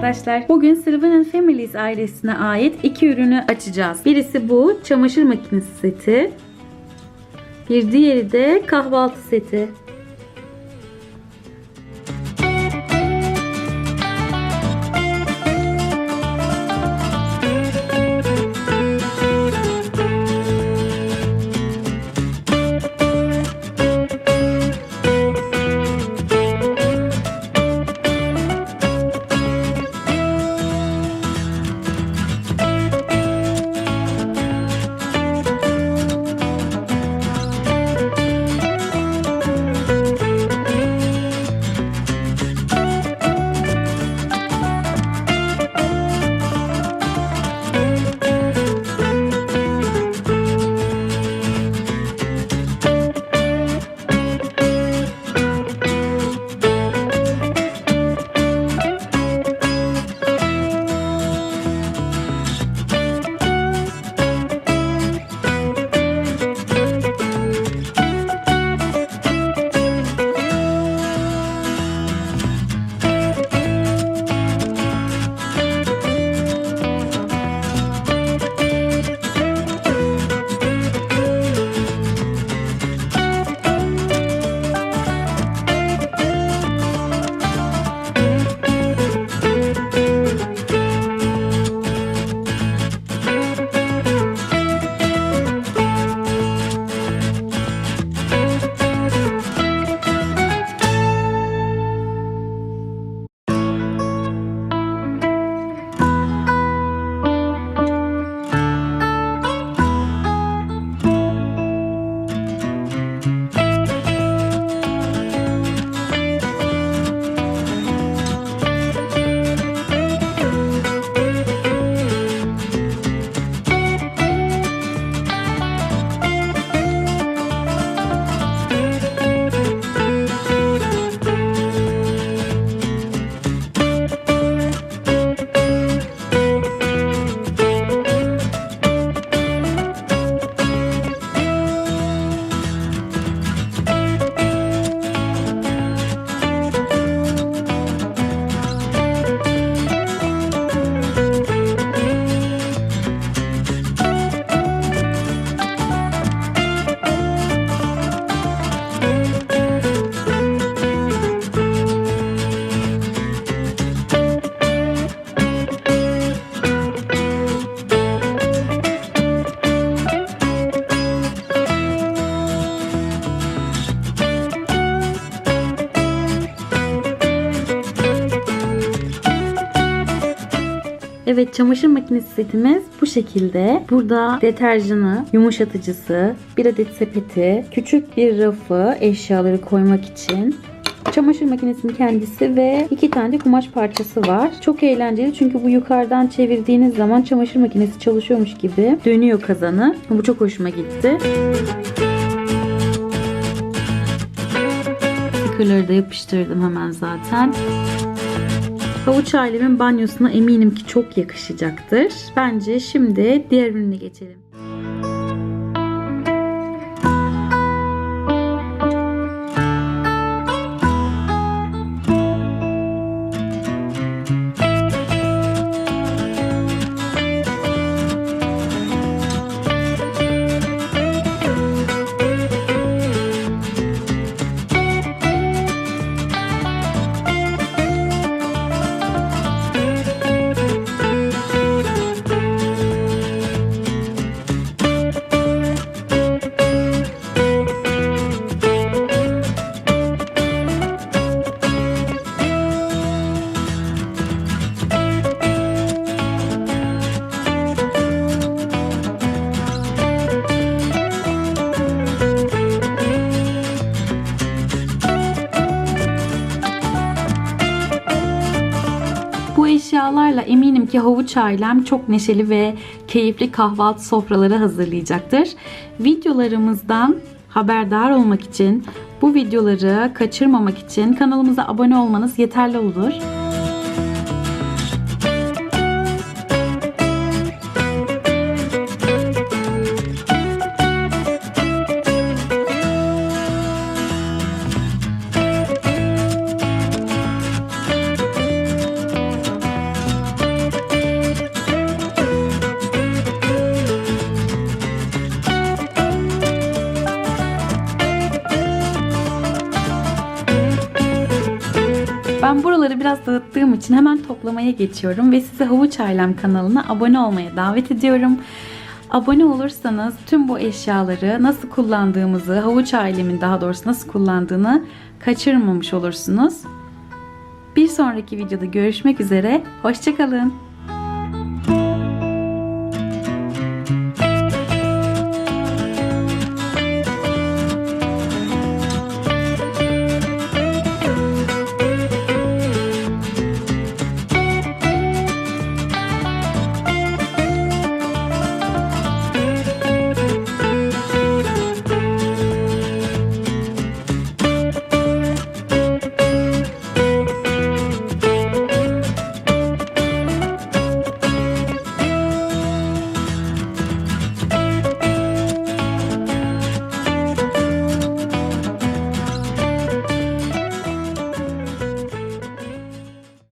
arkadaşlar. Bugün Sylvan Families ailesine ait iki ürünü açacağız. Birisi bu çamaşır makinesi seti. Bir diğeri de kahvaltı seti. Evet çamaşır makinesi setimiz bu şekilde. Burada deterjanı, yumuşatıcısı, bir adet sepeti, küçük bir rafı eşyaları koymak için. Çamaşır makinesinin kendisi ve iki tane de kumaş parçası var. Çok eğlenceli çünkü bu yukarıdan çevirdiğiniz zaman çamaşır makinesi çalışıyormuş gibi dönüyor kazanı. Bu çok hoşuma gitti. Stickerları da yapıştırdım hemen zaten. Havuç ailemin banyosuna eminim ki çok yakışacaktır. Bence şimdi diğer ürüne geçelim. Bu eşyalarla eminim ki havuç ailem çok neşeli ve keyifli kahvaltı sofraları hazırlayacaktır. Videolarımızdan haberdar olmak için, bu videoları kaçırmamak için kanalımıza abone olmanız yeterli olur. Buraları biraz dağıttığım için hemen toplamaya geçiyorum ve sizi Havuç Ailem kanalına abone olmaya davet ediyorum. Abone olursanız tüm bu eşyaları nasıl kullandığımızı, Havuç Ailemin daha doğrusu nasıl kullandığını kaçırmamış olursunuz. Bir sonraki videoda görüşmek üzere. Hoşçakalın.